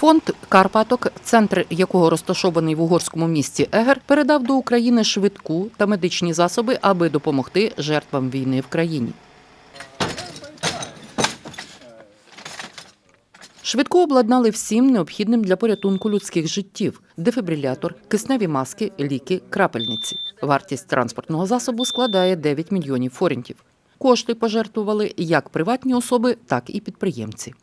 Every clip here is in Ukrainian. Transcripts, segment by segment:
Фонд Карпаток, центр якого розташований в угорському місті Егер, передав до України швидку та медичні засоби, аби допомогти жертвам війни в країні. Швидко обладнали всім необхідним для порятунку людських життів: дефібрилятор, кисневі маски, ліки, крапельниці. Вартість транспортного засобу складає 9 мільйонів форінтів. Кошти пожертвували як приватні особи, так і підприємці.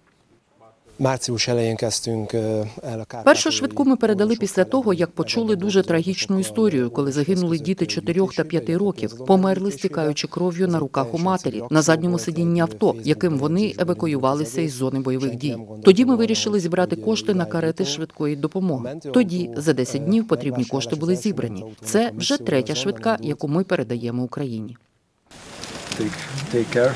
Március elején kezdtünk el a Першу швидку ми передали після того, як почули дуже трагічну історію, коли загинули діти 4 та 5 років, померли, стікаючи кров'ю на руках у матері на задньому сидінні авто, яким вони евакуювалися із зони бойових дій. Тоді ми вирішили зібрати кошти на карети швидкої допомоги. Тоді за 10 днів потрібні кошти були зібрані. Це вже третя швидка, яку ми передаємо Україні. Take, take care.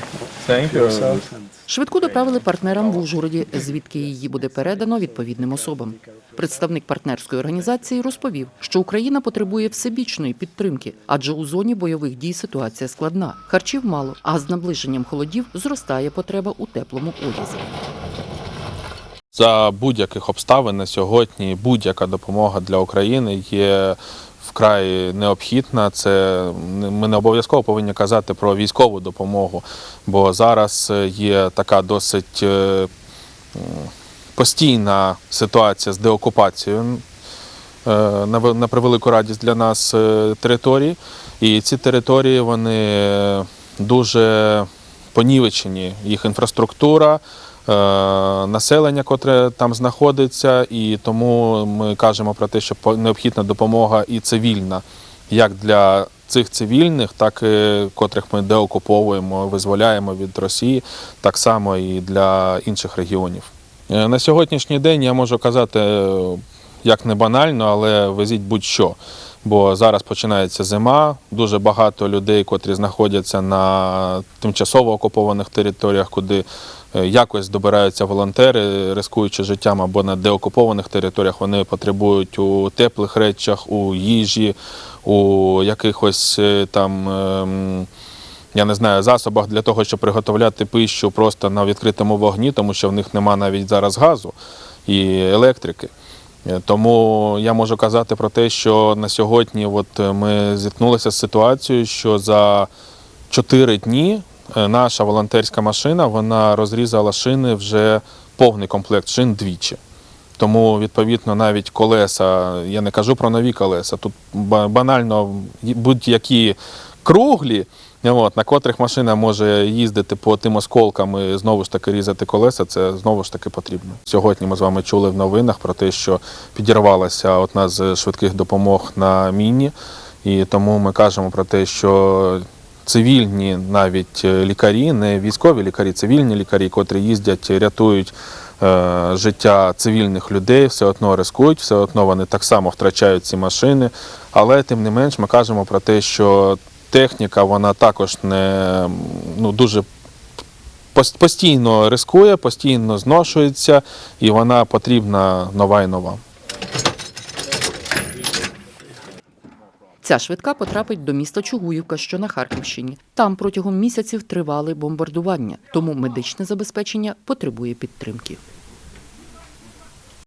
Thank you. Швидку доправили партнерам в Ужгороді, звідки її буде передано відповідним особам. Представник партнерської організації розповів, що Україна потребує всебічної підтримки, адже у зоні бойових дій ситуація складна. Харчів мало, а з наближенням холодів зростає потреба у теплому одязі. За будь-яких обставин на сьогодні будь-яка допомога для України є вкрай необхідна. Це ми не обов'язково повинні казати про військову допомогу, бо зараз є така досить е, постійна ситуація з деокупацією е, на превелику радість для нас е, територій. І ці території вони дуже понівечені. Їх інфраструктура, е, населення, котре там знаходиться, і тому ми кажемо про те, що необхідна допомога і цивільна, як для цих цивільних, так і котрих ми деокуповуємо, визволяємо від Росії, так само і для інших регіонів. Е, На сьогоднішній день я можу казати, е, як не банально, але везіть будь-що. Бо зараз починається зима, дуже багато людей, котрі знаходяться на тимчасово окупованих територіях, куди е, якось добираються волонтери, рискуючи життям або на деокупованих територіях, вони потребують у теплих речах, у їжі, у якихось е, там. ем, я не знаю, засобах для того, щоб приготовляти пищу просто на відкритому вогні, тому що в них нема навіть зараз газу і електрики. Е, Тому я можу казати про те, що на сьогодні от е, ми зіткнулися з ситуацією, що за 4 дні е, наша волонтерська машина вона розрізала шини вже повний комплект шин двічі. Тому, відповідно, навіть колеса, я не кажу про нові колеса, тут банально будь-які круглі, от, на котрих машина може їздити по тим осколкам і знову ж таки різати колеса, це знову ж таки потрібно. Сьогодні ми з вами чули в новинах про те, що підірвалася одна з швидких допомог на міні, і тому ми кажемо про те, що цивільні навіть е, лікарі, не військові лікарі, цивільні лікарі, котрі їздять, рятують е, життя цивільних людей, все одно рискують, все одно вони так само втрачають ці машини. Але тим не менш ми кажемо про те, що техніка вона також не ну, дуже постійно рискує, постійно зношується, і вона потрібна нова і нова. Ця швидка потрапить до міста Чугуївка, що на Харківщині. Там протягом місяців тривали бомбардування, тому медичне забезпечення потребує підтримки.